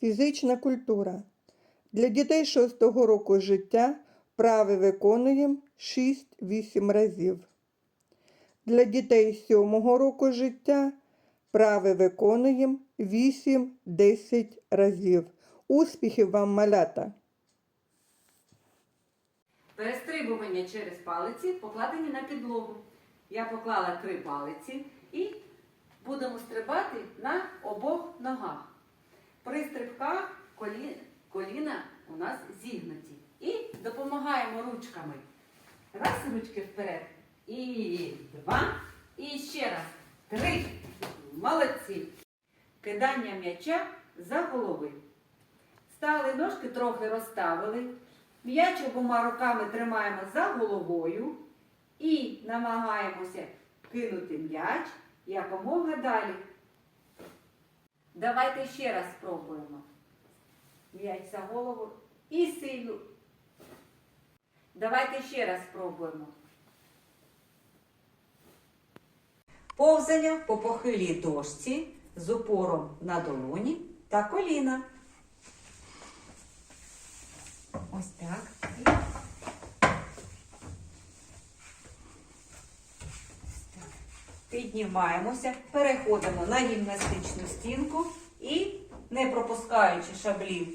Фізична культура. Для дітей 6 року життя вправи виконуємо 6-8 разів. Для дітей 7 року життя вправи виконуємо 8-10 разів. Успіхів вам, малята! Перестрибування через палиці покладені на підлогу. Я поклала три палиці і будемо стрибати на обох ногах. Стрибках колі- коліна у нас зігнуті. І допомагаємо ручками. Раз ручки вперед. І два. І ще раз. Три. Молодці. Кидання м'яча за голови. Стали ножки трохи розставили. М'яч обома руками тримаємо за головою і намагаємося кинути м'яч якомога далі. Давайте ще раз спробуємо. М'яч за голову і силу. Давайте ще раз спробуємо. Повзання по похилій дошці з упором на долоні та коліна. Ось так. І ось так. Піднімаємося, переходимо на гімнастичну стінку і, не пропускаючи шаблів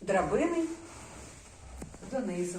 драбини, донизу.